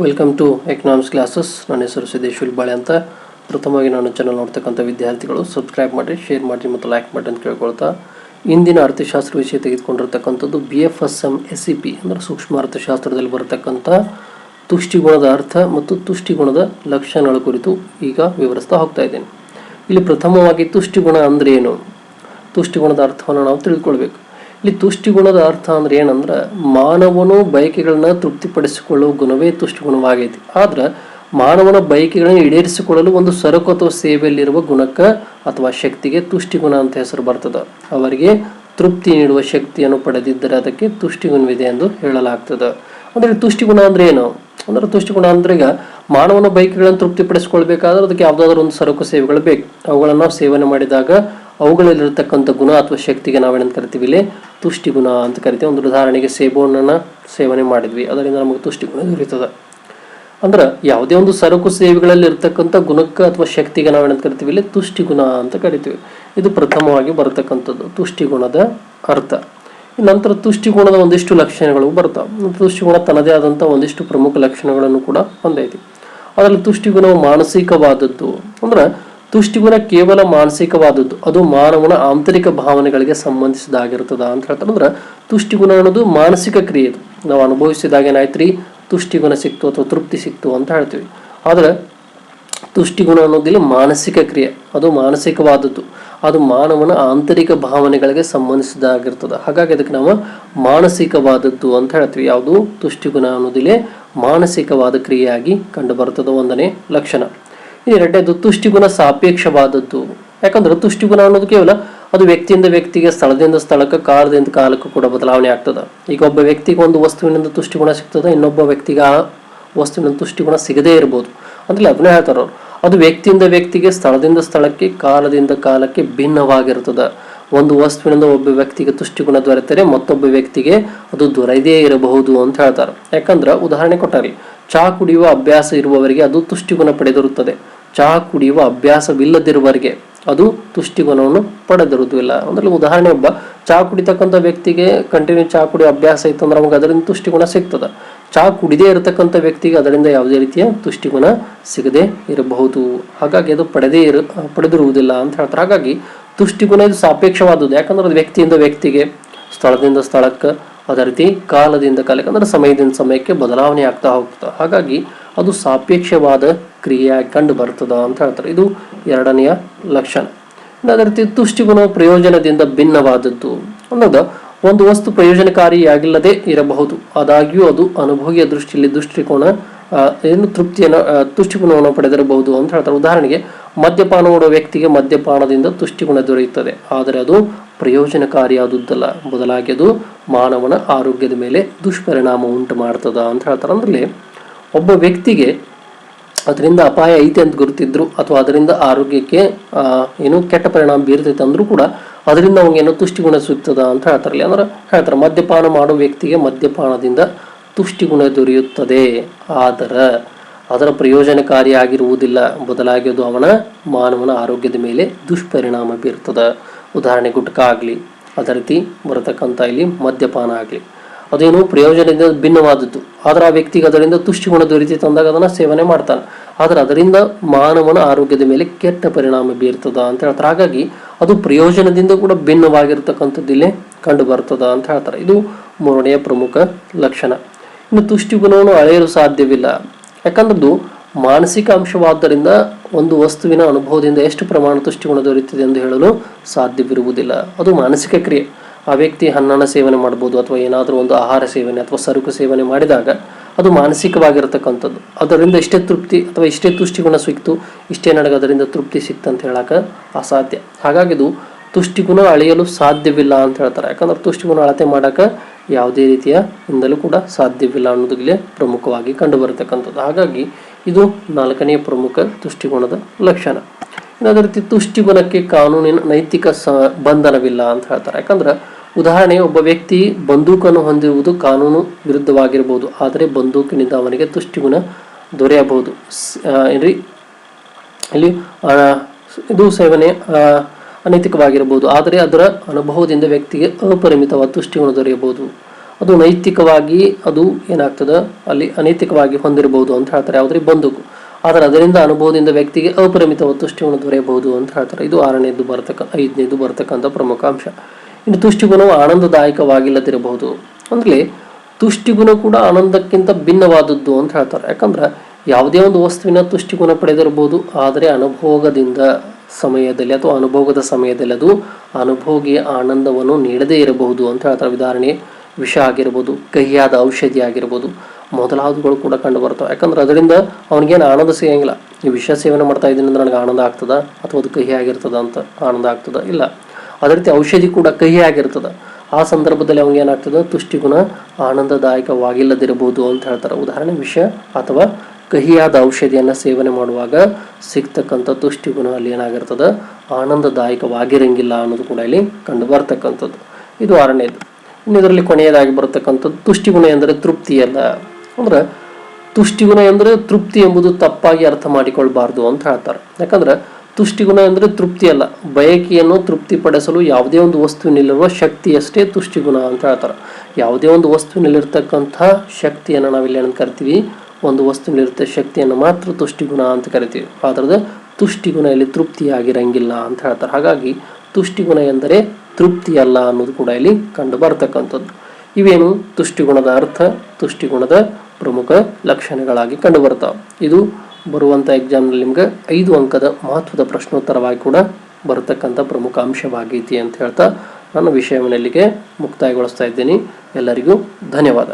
Welcome to economics classes ನನ್ನ ಹೆಸರು ಸಿದ್ದೇಶ್ ಉಲ್ಬಾಳೆ ಅಂತ. ಪ್ರಥಮವಾಗಿ ನಾನು ಚಾನಲ್ ನೋಡ್ತಕ್ಕಂಥ ವಿದ್ಯಾರ್ಥಿಗಳು ಸಬ್ಸ್ಕ್ರೈಬ್ ಮಾಡಿ ಶೇರ್ ಮಾಡಿ ಮತ್ತು ಲೈಕ್ ಮಾಡಿ ಅಂತ ಕೇಳ್ಕೊಳ್ತಾ. ಇಂದಿನ ಅರ್ಥಶಾಸ್ತ್ರ ವಿಷಯ ತೆಗೆದುಕೊಂಡಿರ್ತಕ್ಕಂಥದ್ದು B F S M S C P ಅಂದರೆ ಸೂಕ್ಷ್ಮ ಅರ್ಥಶಾಸ್ತ್ರದಲ್ಲಿ ಬರತಕ್ಕಂಥ ತುಷ್ಟಿಗುಣದ ಅರ್ಥ ಮತ್ತು ತುಷ್ಟಿಗುಣದ ಲಕ್ಷಣಗಳ ಕುರಿತು ಈಗ ವಿವರಿಸ್ತಾ ಹೋಗ್ತಾ ಇದ್ದೇನೆ. ಇಲ್ಲಿ ಪ್ರಥಮವಾಗಿ ತುಷ್ಟಿಗುಣ ಅಂದ್ರೇನು ಏನು? ತುಷ್ಟಿಗುಣದ ಅರ್ಥವನ್ನು ನಾವು ತಿಳ್ಕೊಳ್ಬೇಕು. ಇಲ್ಲಿ ತುಷ್ಟಿಗುಣದ ಅರ್ಥ ಅಂದ್ರೆ ಏನಂದ್ರೆ ಮಾನವನು ಬಯಕೆಗಳನ್ನ ತೃಪ್ತಿಪಡಿಸಿಕೊಳ್ಳುವ ಗುಣವೇ ತುಷ್ಟಿಗುಣವಾಗೈತಿ. ಆದ್ರೆ ಮಾನವನ ಬಯಕೆಗಳನ್ನ ಈಡೇರಿಸಿಕೊಳ್ಳಲು ಒಂದು ಸರಕು ಅಥವಾ ಸೇವೆಯಲ್ಲಿರುವ ಗುಣಕ್ಕ ಅಥವಾ ಶಕ್ತಿಗೆ ತುಷ್ಟಿಗುಣ ಅಂತ ಹೆಸರು ಬರ್ತದೆ. ಅವರಿಗೆ ತೃಪ್ತಿ ನೀಡುವ ಶಕ್ತಿಯನ್ನು ಪಡೆದಿದ್ದರೆ ಅದಕ್ಕೆ ತುಷ್ಟಿಗುಣವಿದೆ ಎಂದು ಹೇಳಲಾಗ್ತದೆ. ಅಂದ್ರೆ ತುಷ್ಟಿಗುಣ ಅಂದ್ರೆ ಏನು? ಅಂದ್ರೆ ತುಷ್ಟಿಗುಣ ಅಂದ್ರೆ ಈಗ ಮಾನವನ ಬೈಕ್ಗಳನ್ನು ತೃಪ್ತಿಪಡಿಸಿಕೊಳ್ಬೇಕಾದ್ರೆ ಅದಕ್ಕೆ ಯಾವುದಾದ್ರೂ ಒಂದು ಸರಕು ಸೇವೆಗಳು ಬೇಕು. ಅವುಗಳನ್ನು ಸೇವನೆ ಮಾಡಿದಾಗ ಅವುಗಳಲ್ಲಿರತಕ್ಕಂಥ ಗುಣ ಅಥವಾ ಶಕ್ತಿಗೆ ನಾವೇನಂತ ಕರಿತೀವಿ ಇಲ್ಲಿ? ತುಷ್ಟಿಗುಣ ಅಂತ ಕರಿತೀವಿ. ಒಂದು ಉದಾಹರಣೆಗೆ ಸೇಬುಹಣ್ಣನ್ನ ಸೇವನೆ ಮಾಡಿದ್ವಿ. ಅದರಿಂದ ನಮಗೆ ತುಷ್ಟಿಗುಣ ದೊರೀತದೆ ಅಂದ್ರೆ ಯಾವುದೇ ಒಂದು ಸರಕು ಸೇವೆಗಳಲ್ಲಿ ಇರ್ತಕ್ಕಂಥ ಗುಣಕ್ಕೆ ಅಥವಾ ಶಕ್ತಿಗೆ ನಾವೇನಂತ ಕರಿತೀವಿ ಇಲ್ಲಿ? ತುಷ್ಟಿಗುಣ ಅಂತ ಕರಿತೀವಿ. ಇದು ಪ್ರಥಮವಾಗಿ ಬರತಕ್ಕಂಥದ್ದು. ತುಷ್ಟಿಗುಣದ ಅರ್ಥ. ನಂತರ ತುಷ್ಟಿಗುಣದ ಒಂದಿಷ್ಟು ಲಕ್ಷಣಗಳು ಬರ್ತಾವೆ. ತುಷ್ಟಿಗುಣ ತನ್ನದೇ ಆದಂಥ ಒಂದಿಷ್ಟು ಪ್ರಮುಖ ಲಕ್ಷಣಗಳನ್ನು ಕೂಡ ಹೊಂದೈತಿ. ಅದರಲ್ಲಿ ತುಷ್ಟಿಗುಣವು ಮಾನಸಿಕವಾದದ್ದು. ಅಂದ್ರೆ ತುಷ್ಟಿಗುಣ ಕೇವಲ ಮಾನಸಿಕವಾದದ್ದು, ಅದು ಮಾನವನ ಆಂತರಿಕ ಭಾವನೆಗಳಿಗೆ ಸಂಬಂಧಿಸಿದಾಗಿರುತ್ತದೆ ಅಂತ ಹೇಳ್ತಾರೆ. ತುಷ್ಟಿಗುಣ ಅನ್ನೋದು ಮಾನಸಿಕ ಕ್ರಿಯೆ ನಾವು ಅನುಭವಿಸಿದಾಗ ಏನಾಯ್ತ್ರಿ? ತುಷ್ಟಿಗುಣ ಸಿಕ್ತು ಅಥವಾ ತೃಪ್ತಿ ಸಿಕ್ತು ಅಂತ ಹೇಳ್ತೀವಿ. ಆದ್ರೆ ತುಷ್ಟಿಗುಣ ಅನ್ನೋದಿಲ್ಲ ಮಾನಸಿಕ ಕ್ರಿಯೆ, ಅದು ಮಾನಸಿಕವಾದದ್ದು, ಅದು ಮಾನವನ ಆಂತರಿಕ ಭಾವನೆಗಳಿಗೆ ಸಂಬಂಧಿಸಿದಾಗಿರ್ತದೆ ಹಾಗಾಗಿ ಅದಕ್ಕೆ ನಾವು ಮಾನಸಿಕವಾದದ್ದು ಅಂತ ಹೇಳ್ತೀವಿ. ಯಾವುದು? ತುಷ್ಟಿಗುಣ ಅನ್ನೋದಿಲ್ಲ ಮಾನಸಿಕವಾದ ಕ್ರಿಯೆಯಾಗಿ ಕಂಡು ಬರ್ತದೆ ಒಂದನೇ ಲಕ್ಷಣ. ಎರಡನೇದು ತುಷ್ಟಿಗುಣ ಸಾಪೇಕ್ಷವಾದದ್ದು. ಯಾಕಂದ್ರೆ ತುಷ್ಟಿಗುಣ ಅನ್ನೋದು ಕೇವಲ ಅದು ವ್ಯಕ್ತಿಯಿಂದ ವ್ಯಕ್ತಿಗೆ, ಸ್ಥಳದಿಂದ ಸ್ಥಳಕ್ಕೆ, ಕಾಲದಿಂದ ಕಾಲಕ್ಕೂ ಕೂಡ ಬದಲಾವಣೆ ಆಗ್ತದೆ. ಈಗ ಒಬ್ಬ ವ್ಯಕ್ತಿಗೆ ಒಂದು ವಸ್ತುವಿನಿಂದ ತುಷ್ಟಿಗುಣ ಸಿಗ್ತದೆ, ಇನ್ನೊಬ್ಬ ವ್ಯಕ್ತಿಗೆ ಆ ವಸ್ತುವಿನ ತುಷ್ಟಿಗುಣ ಸಿಗದೇ ಇರಬಹುದು ಅಂದ್ರೆ ಅದನ್ನೇ ಹೇಳ್ತಾರ ಅವ್ರು. ಅದು ವ್ಯಕ್ತಿಯಿಂದ ವ್ಯಕ್ತಿಗೆ, ಸ್ಥಳದಿಂದ ಸ್ಥಳಕ್ಕೆ, ಕಾಲದಿಂದ ಕಾಲಕ್ಕೆ ಭಿನ್ನವಾಗಿರ್ತದೆ. ಒಂದು ವಸ್ತುವಿನಿಂದ ಒಬ್ಬ ವ್ಯಕ್ತಿಗೆ ತುಷ್ಟಿಗುಣ ದೊರೆತರೆ ಮತ್ತೊಬ್ಬ ವ್ಯಕ್ತಿಗೆ ಅದು ದೊರೆಯದೇ ಇರಬಹುದು ಅಂತ ಹೇಳ್ತಾರೆ. ಯಾಕಂದ್ರೆ ಉದಾಹರಣೆ ಕೊಟ್ಟಾರಿ ಚಹಾ ಕುಡಿಯುವ ಅಭ್ಯಾಸ ಇರುವವರಿಗೆ ಅದು ತುಷ್ಟಿಗುಣ ಪಡೆದಿರುತ್ತದೆ. ಚಹಾ ಕುಡಿಯುವ ಅಭ್ಯಾಸವಿಲ್ಲದಿರುವವರಿಗೆ ಅದು ತುಷ್ಟಿಗುಣವನ್ನು ಪಡೆದಿರುವುದಿಲ್ಲ. ಅಂದ್ರೆ ಉದಾಹರಣೆ ಒಬ್ಬ. ಚಹಾ ಕುಡಿತಕ್ಕಂಥ ವ್ಯಕ್ತಿಗೆ ಕಂಟಿನ್ಯೂ ಚಹಾ ಕುಡಿಯುವ ಅಭ್ಯಾಸ ಇತ್ತು ಅಂದ್ರೆ ನಮಗೆ ಅದರಿಂದ ತುಷ್ಟಿಗುಣ ಸಿಗ್ತದೆ. ಚಹಾ ಕುಡಿದೇ ಇರತಕ್ಕಂಥ ವ್ಯಕ್ತಿಗೆ ಅದರಿಂದ ಯಾವುದೇ ರೀತಿಯ ತುಷ್ಟಿಗುಣ ಸಿಗದೆ ಇರಬಹುದು. ಹಾಗಾಗಿ ಅದು ಪಡೆದೇ ಇರ, ಪಡೆದಿರುವುದಿಲ್ಲ ಅಂತ ಹೇಳ್ತಾರೆ. ಹಾಗಾಗಿ ತುಷ್ಟಿಗುಣ ಇದು ಸಾಪೇಕ್ಷವಾದದ್ದು. ಯಾಕಂದ್ರೆ ಅದು ವ್ಯಕ್ತಿಯಿಂದ ವ್ಯಕ್ತಿಗೆ, ಸ್ಥಳದಿಂದ ಸ್ಥಳಕ್ಕೆ ಅದೇ ರೀತಿ ಕಾಲದಿಂದ ಕಾಲಕ್ಕೆ ಅಂದ್ರೆ ಸಮಯದಿಂದ ಸಮಯಕ್ಕೆ ಬದಲಾವಣೆ ಆಗ್ತಾ ಹೋಗ್ತದೆ ಹಾಗಾಗಿ ಅದು ಸಾಪೇಕ್ಷವಾದ ಕ್ರಿಯೆಯಾಗಿ ಕಂಡು ಬರ್ತದ ಅಂತ ಹೇಳ್ತಾರೆ. ಇದು ಎರಡನೆಯ ಲಕ್ಷಣ. ಅದೇ ರೀತಿ ತುಷ್ಟಿಗುಣ ಪ್ರಯೋಜನದಿಂದ ಭಿನ್ನವಾದದ್ದು. ಅನ್ನೋದು ಒಂದು ವಸ್ತು ಪ್ರಯೋಜನಕಾರಿಯಾಗಿಲ್ಲದೆ ಇರಬಹುದು. ಆದಾಗ್ಯೂ ಅದು ಅನುಭವಿಯ ದೃಷ್ಟಿಯಲ್ಲಿ ದೃಷ್ಟಿಕೋನ ಏನು ತೃಪ್ತಿಯನ್ನು ತುಷ್ಟಿಗುಣವನ್ನು ಪಡೆದಿರಬಹುದು ಅಂತ ಹೇಳ್ತಾರೆ. ಉದಾಹರಣೆಗೆ ಮದ್ಯಪಾನ ಮಾಡುವ ವ್ಯಕ್ತಿಗೆ ಮದ್ಯಪಾನದಿಂದ ತುಷ್ಟಿಗುಣ ದೊರೆಯುತ್ತದೆ. ಆದರೆ ಅದು ಪ್ರಯೋಜನಕಾರಿಯಾದುದ್ದಲ್ಲ. ಬದಲಾಗಿ ಅದು ಮಾನವನ ಆರೋಗ್ಯದ ಮೇಲೆ ದುಷ್ಪರಿಣಾಮ ಉಂಟು ಮಾಡ್ತದ ಅಂತ ಹೇಳ್ತಾರೆ. ಅಂದ್ರೆ ಒಬ್ಬ ವ್ಯಕ್ತಿಗೆ ಅದರಿಂದ ಅಪಾಯ ಐತೆ ಅಂತ ಗುರುತಿದ್ರು, ಅಥವಾ ಅದರಿಂದ ಆರೋಗ್ಯಕ್ಕೆ ಏನು ಕೆಟ್ಟ ಪರಿಣಾಮ ಬೀರ್ತೈತೆ ಅಂದ್ರೂ ಕೂಡ ಅದರಿಂದ ಅವಂಗೇನೋ ತುಷ್ಟಿಗುಣ ಸಿಗ್ತದ ಅಂತ ಹೇಳ್ತಾರಲ್ಲ ಅಂದ್ರೆ ಹೇಳ್ತಾರೆ, ಮದ್ಯಪಾನ ಮಾಡೋ ವ್ಯಕ್ತಿಗೆ ಮದ್ಯಪಾನದಿಂದ ತುಷ್ಟಿಗುಣ ದೊರೆಯುತ್ತದೆ. ಆದರೆ ಅದರ ಪ್ರಯೋಜನಕಾರಿಯಾಗಿರುವುದಿಲ್ಲ. ಬದಲಾಗಿ ಅದು ಅವನ ಮಾನವನ ಆರೋಗ್ಯದ ಮೇಲೆ ದುಷ್ಪರಿಣಾಮ ಬೀರ್ತದೆ. ಉದಾಹರಣೆ ಗುಟ್ಕ ಆಗಲಿ ಅದೇ ರೀತಿ ಬರತಕ್ಕಂಥ ಇಲ್ಲಿ ಮದ್ಯಪಾನ ಆಗಲಿ. ಅದೇನು ಪ್ರಯೋಜನದಿಂದ ಭಿನ್ನವಾದದ್ದು. ಆದರೆ ಆ ವ್ಯಕ್ತಿಗೆ ಅದರಿಂದ ತುಷ್ಟಿಗುಣ ರೀತಿ ತಂದಾಗ ಅದನ್ನು ಸೇವನೆ ಮಾಡ್ತಾನೆ. ಆದರೆ ಅದರಿಂದ ಮಾನವನ ಆರೋಗ್ಯದ ಮೇಲೆ ಕೆಟ್ಟ ಪರಿಣಾಮ ಬೀರ್ತದ ಅಂತ ಹೇಳ್ತಾರೆ. ಹಾಗಾಗಿ ಅದು ಪ್ರಯೋಜನದಿಂದ ಕೂಡ ಭಿನ್ನವಾಗಿರ್ತಕ್ಕಂಥದ್ದು ಇಲ್ಲಿ ಕಂಡು ಬರ್ತದ ಅಂತ ಹೇಳ್ತಾರೆ. ಇದು ಮೂರನೆಯ ಪ್ರಮುಖ ಲಕ್ಷಣ. ಇನ್ನು ತುಷ್ಟಿಗುಣವನ್ನು ಅಳೆಯಲು ಸಾಧ್ಯವಿಲ್ಲ. ಯಾಕಂದ್ರದ್ದು ಮಾನಸಿಕ ಅಂಶವಾದ್ದರಿಂದ ಒಂದು ವಸ್ತುವಿನ ಅನುಭವದಿಂದ ಎಷ್ಟು ಪ್ರಮಾಣ ತುಷ್ಟಿಗುಣ ದೊರೆಯುತ್ತದೆ ಎಂದು ಹೇಳಲು ಸಾಧ್ಯವಿರುವುದಿಲ್ಲ. ಅದು ಮಾನಸಿಕ ಕ್ರಿಯೆ. ಆ ವ್ಯಕ್ತಿ ಹಣ್ಣನ್ನು ಸೇವನೆ ಮಾಡ್ಬೋದು ಅಥವಾ ಏನಾದರೂ ಒಂದು ಆಹಾರ ಸೇವನೆ ಅಥವಾ ಸರಕು ಸೇವನೆ ಮಾಡಿದಾಗ ಅದು ಮಾನಸಿಕವಾಗಿರತಕ್ಕಂಥದ್ದು. ಅದರಿಂದ ಇಷ್ಟೇ ತೃಪ್ತಿ ಅಥವಾ ಇಷ್ಟೇ ತುಷ್ಟಿಗುಣ ಸಿಕ್ತು, ಇಷ್ಟೇ ನನಗೆ ಅದರಿಂದ ತೃಪ್ತಿ ಸಿಕ್ತು ಅಂತ ಹೇಳಕ್ಕೆ ಅಸಾಧ್ಯ. ಹಾಗಾಗಿ ಇದು ತುಷ್ಟಿಗುಣ ಅಳೆಯಲು ಸಾಧ್ಯವಿಲ್ಲ ಅಂತ ಹೇಳ್ತಾರೆ. ಯಾಕಂದ್ರೆ ತುಷ್ಟಿಗುಣ ಅಳತೆ ಮಾಡಕ್ಕೆ ಯಾವುದೇ ರೀತಿಯ ಇಂದಲೂ ಕೂಡ ಸಾಧ್ಯವಿಲ್ಲ ಅನ್ನೋದು ಇಲ್ಲಿ ಪ್ರಮುಖವಾಗಿ ಕಂಡು ಬರತಕ್ಕಂಥದ್ದು ಹಾಗಾಗಿ ಇದು ನಾಲ್ಕನೆಯ ಪ್ರಮುಖ ತುಷ್ಟಿಗುಣದ ಲಕ್ಷಣ. ಇನ್ನು ಅದೇ ರೀತಿ ತುಷ್ಟಿಗುಣಕ್ಕೆ ಕಾನೂನಿನ ನೈತಿಕ ಸ ಬಂಧನವಿಲ್ಲ ಅಂತ ಹೇಳ್ತಾರೆ. ಯಾಕಂದ್ರೆ ಉದಾಹರಣೆ ಒಬ್ಬ ವ್ಯಕ್ತಿ ಬಂದೂಕನ್ನು ಹೊಂದಿರುವುದು ಕಾನೂನು ವಿರುದ್ಧವಾಗಿರಬಹುದು ಆದರೆ ಬಂದೂಕಿನಿಂದ ಅವನಿಗೆ ತುಷ್ಟಿಗುಣ ದೊರೆಯಬಹುದು. ಏನ್ರಿ? ಇಲ್ಲಿ ಇದು ಸೇವನೆ ಅನೈತಿಕವಾಗಿರಬಹುದು ಆದರೆ ಅದರ ಅನುಭವದಿಂದ ವ್ಯಕ್ತಿಗೆ ಅಪರಿಮಿತವಾದ ತುಷ್ಟಿಗುಣ ದೊರೆಯಬಹುದು. ಅದು ನೈತಿಕವಾಗಿ ಅದು ಏನಾಗ್ತದೆ? ಅಲ್ಲಿ ಅನೈತಿಕವಾಗಿ ಹೊಂದಿರಬಹುದು ಅಂತ ಹೇಳ್ತಾರೆ. ಯಾವುದ್ರಿ? ಬಂದೂಕು. ಆದರೆ ಅದರಿಂದ ಅನುಭವದಿಂದ ವ್ಯಕ್ತಿಗೆ ಅಪರಿಮಿತ ತುಷ್ಟಿಗುಣ ದೊರೆಯಬಹುದು ಅಂತ ಹೇಳ್ತಾರೆ. ಇದು ಆರನೇದು ಬರ್ತಕ್ಕ ಐದನೇದು ಬರ್ತಕ್ಕಂಥ ಪ್ರಮುಖ ಅಂಶ. ಇನ್ನು ತುಷ್ಟಿಗುಣವು ಆನಂದದಾಯಕವಾಗಿಲ್ಲದಿರಬಹುದು. ಅಂದ್ರೆ ತುಷ್ಟಿಗುಣ ಕೂಡ ಆನಂದಕ್ಕಿಂತ ಭಿನ್ನವಾದದ್ದು ಅಂತ ಹೇಳ್ತಾರೆ. ಯಾಕಂದ್ರೆ, ಯಾವುದೇ ಒಂದು ವಸ್ತುವಿನ ತುಷ್ಟಿಗುಣ ಪಡೆದಿರಬಹುದು. ಆದರೆ ಅನುಭೋಗದಿಂದ ಸಮಯದಲ್ಲಿ ಅಥವಾ ಅನುಭೋಗದ ಸಮಯದಲ್ಲಿ ಅದು ಅನುಭೋಗಿಯ ಆನಂದವನ್ನು ನೀಡದೇ ಇರಬಹುದು ಅಂತ ಹೇಳ್ತಾರೆ ಉದಾಹರಣೆ ವಿಷ ಆಗಿರ್ಬೋದು ಕಹಿಯಾದ ಔಷಧಿ ಆಗಿರ್ಬೋದು ಮೊದಲಾದಗಳು ಕೂಡ ಕಂಡು ಬರ್ತವೆ ಯಾಕಂದ್ರೆ ಅದರಿಂದ ಅವನಿಗೇನು ಆನಂದ ಸಿಗಂಗಿಲ್ಲ. ಈ ವಿಷ ಸೇವನೆ ಮಾಡ್ತಾ ಇದ್ದೀನಿ ಅಂದ್ರೆ ನನಗೆ ಆನಂದ ಆಗ್ತದ? ಅಥವಾ ಅದು ಕಹಿ ಆಗಿರ್ತದ ಅಂತ ಆನಂದ ಆಗ್ತದ? ಇಲ್ಲ. ಅದೇ ರೀತಿ ಔಷಧಿ ಕೂಡ ಕಹಿ ಆಗಿರ್ತದ. ಆ ಸಂದರ್ಭದಲ್ಲಿ ಅವ್ನಿಗೆ ಏನಾಗ್ತದೆ? ತುಷ್ಟಿಗುಣ ಆನಂದದಾಯಕವಾಗಿಲ್ಲದಿರಬಹುದು ಅಂತ ಹೇಳ್ತಾರೆ. ಉದಾಹರಣೆ, ವಿಷ ಅಥವಾ ಕಹಿಯಾದ ಔಷಧಿಯನ್ನು ಸೇವನೆ ಮಾಡುವಾಗ ಸಿಗ್ತಕ್ಕಂಥ ತುಷ್ಟಿಗುಣ ಅಲ್ಲಿ ಏನಾಗಿರ್ತದೆ? ಆನಂದದಾಯಕವಾಗಿರಂಗಿಲ್ಲ ಅನ್ನೋದು ಕೂಡ ಇಲ್ಲಿ ಕಂಡು ಬರ್ತಕ್ಕಂಥದ್ದು. ಇದು ಆರನೇದು. ಇದರಲ್ಲಿ ಕೊನೆಯದಾಗಿ ಬರತಕ್ಕಂಥದ್ದು ತುಷ್ಟಿಗುಣ ಎಂದರೆ ತೃಪ್ತಿಯಲ್ಲ ಅಂದ್ರೆ ತುಷ್ಟಿಗುಣ ಎಂದರೆ ತೃಪ್ತಿ ಎಂಬುದು ತಪ್ಪಾಗಿ ಅರ್ಥ ಮಾಡಿಕೊಳ್ಬಾರ್ದು ಅಂತ ಹೇಳ್ತಾರೆ. ಯಾಕಂದ್ರೆ ತುಷ್ಟಿಗುಣ ಅಂದರೆ ತೃಪ್ತಿ ಅಲ್ಲ. ಬಯಕೆಯನ್ನು ತೃಪ್ತಿಪಡಿಸಲು ಯಾವುದೇ ಒಂದು ವಸ್ತುವಿನಲ್ಲಿರುವ ಶಕ್ತಿಯಷ್ಟೇ ತುಷ್ಟಿಗುಣ ಅಂತ ಹೇಳ್ತಾರೆ. ಯಾವುದೇ ಒಂದು ವಸ್ತುವಿನಲ್ಲಿರ್ತಕ್ಕಂಥ ಶಕ್ತಿಯನ್ನು ನಾವಿಲ್ಲಿ ಏನಂತ ಕರಿತೀವಿ? ಒಂದು ವಸ್ತುವಿನಲ್ಲಿರುತ್ತೆ ಶಕ್ತಿಯನ್ನು ಮಾತ್ರ ತುಷ್ಟಿಗುಣ ಅಂತ ಕರಿತೀವಿ. ಆದ್ರದ ತುಷ್ಟಿಗುಣ ಇಲ್ಲಿ ತೃಪ್ತಿಯಾಗಿರಂಗಿಲ್ಲ ಅಂತ ಹೇಳ್ತಾರೆ. ಹಾಗಾಗಿ ತುಷ್ಟಿಗುಣ ಎಂದರೆ ತೃಪ್ತಿ ಅಲ್ಲ ಅನ್ನೋದು ಕೂಡ ಇಲ್ಲಿ ಕಂಡು ಬರ್ತಕ್ಕಂಥದ್ದು. ಇವೇನು ತುಷ್ಟಿಗುಣದ ಅರ್ಥ, ತುಷ್ಟಿಗುಣದ ಪ್ರಮುಖ ಲಕ್ಷಣಗಳಾಗಿ ಕಂಡು ಬರ್ತಾವೆ ಇದು ಬರುವಂಥ ಎಕ್ಸಾಮ್ನಲ್ಲಿ ನಿಮ್ಗೆ ಐದು ಅಂಕದ ಮಹತ್ವದ ಪ್ರಶ್ನೋತ್ತರವಾಗಿ ಕೂಡ ಬರತಕ್ಕಂಥ ಪ್ರಮುಖ ಅಂಶವಾಗೈತಿ ಅಂತ ಹೇಳ್ತಾ ನನ್ನ ವಿಷಯವನ್ನು ಇಲ್ಲಿಗೆ ಮುಕ್ತಾಯಗೊಳಿಸ್ತಾ ಇದ್ದೀನಿ. ಎಲ್ಲರಿಗೂ ಧನ್ಯವಾದ.